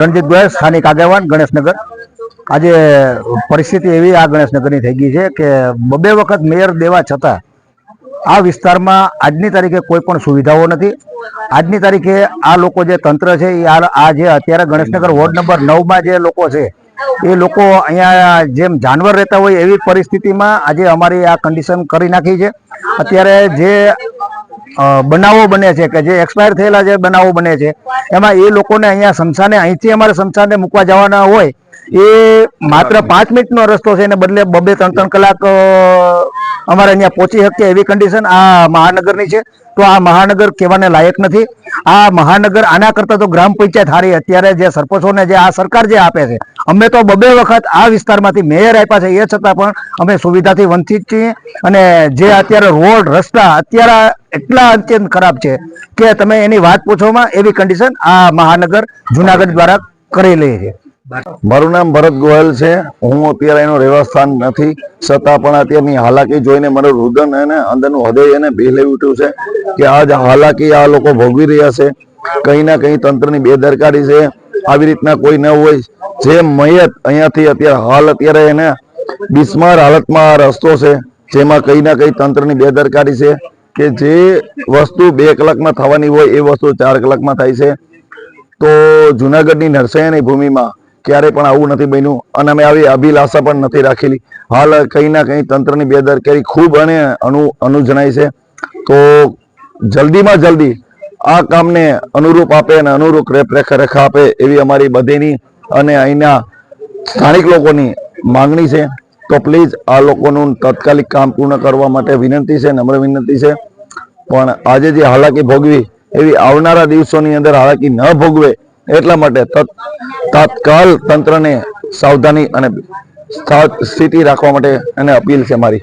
રણજીત ગોયલ, સ્થાનિક આગેવાન ગણેશનગર. આજે પરિસ્થિતિ એવી આ ગણેશનગરની થઈ ગઈ છે કે બબે વખત મેયર દેવા છતાં આ વિસ્તારમાં આજની તારીખે કોઈ પણ સુવિધાઓ નથી. આજની તારીખે આ લોકો જે તંત્ર છે, એ આ જે અત્યારે ગણેશનગર વોર્ડ નંબર નવમાં જે લોકો છે, એ લોકો અહીંયા જેમ જાનવર રહેતા હોય એવી પરિસ્થિતિમાં આજે અમારી આ કન્ડિશન કરી નાખી છે. અત્યારે જે બનાવો બને છે કે જે એક્સપાયર થયેલા જે બનાવો બને છે. એમાં એ લોકોને અહીંયા શમશાને અહીંથી અમારે શમશાને મૂકવા જવાના હોય એ માત્ર પાંચ મિનિટનો રસ્તો છે, એને બદલે બબે ત્રણ ત્રણ કલાક અમારે અહીંયા પહોંચી શકીએ એવી કન્ડિશન આ મહાનગરની છે. તો આ મહાનગર કહેવાને લાયક નથી. આ મહાનગર આના કરતા તો ગ્રામ પંચાયત હારી. અત્યારે જે સરપંચોને જે આ સરકાર જે આપે છે, અમે તો બબે વખત આ વિસ્તારમાંથી મેયર આપ્યા છે, એ છતાં પણ અમે સુવિધાથી વંચિત છીએ. અને જે અત્યારે રોડ, રસ્તા અત્યારે એટલા અત્યંત ખરાબ છે કે તમે એની વાત પૂછોમાં એવી કન્ડિશન આ મહાનગર જુનાગઢ દ્વારા કરેલી છે. મારું નામ ભરત ગોયલ છે. હું અત્યારે એનો રહેવાસ્થાન નથી. છતાં પણ અત્યારની હાલાકી જોઈને મારું રુદન અને અંદરનું હૃદય એને બેહલાવી ઉઠ્યું છે કે આજ હાલાકી આ લોકો ભોગવી રહ્યા છે. કંઈ ના કંઈ તંત્રની બેદરકારી છે. આવી રીતના કોઈ ન હોય. જે મયત અહીંયાથી અત્યારે હાલ અત્યારે એને બિસ્માર હાલતમાં આ રસ્તો છે. જેમાં કંઈ ના કંઈ તંત્રની બેદરકારી છે કે જે વસ્તુ બે કલાકમાં થવાની હોય એ વસ્તુ ચાર કલાકમાં થાય છે. તો જુનાગઢની નરસૈયાની ભૂમિમાં ક્યારે પણ આવું નથી બન્યું. અને અમે આવી અભિલાષા પણ નથી રાખેલી. હાલ કંઈ ના કંઈ તંત્રની બેદરકારી ખૂબ અને અનુ અનુજણાય છે. તો જલ્દીમાં જલ્દી આ કામને અનુરૂપ આપે અને અનુરૂપ રેખરેખા આપે એવી અમારી બધીની અને અહીંના સ્થાનિક લોકોની માંગણી છે. તો પ્લીઝ આ લોકોનું તાત્કાલિક કામ પૂર્ણ કરવા માટે વિનંતી છે, નમ્ર વિનંતી છે. પણ આજે જે હાલાકી ભોગવી એવી આવનારા દિવસોની અંદર હાલાકી ન ભોગવે એટલા માટે તત- તાત્કાલ તંત્રને સાવધાની અને સ્થા- સ્થિતિ રાખવા માટે એને અપીલ છે મારી.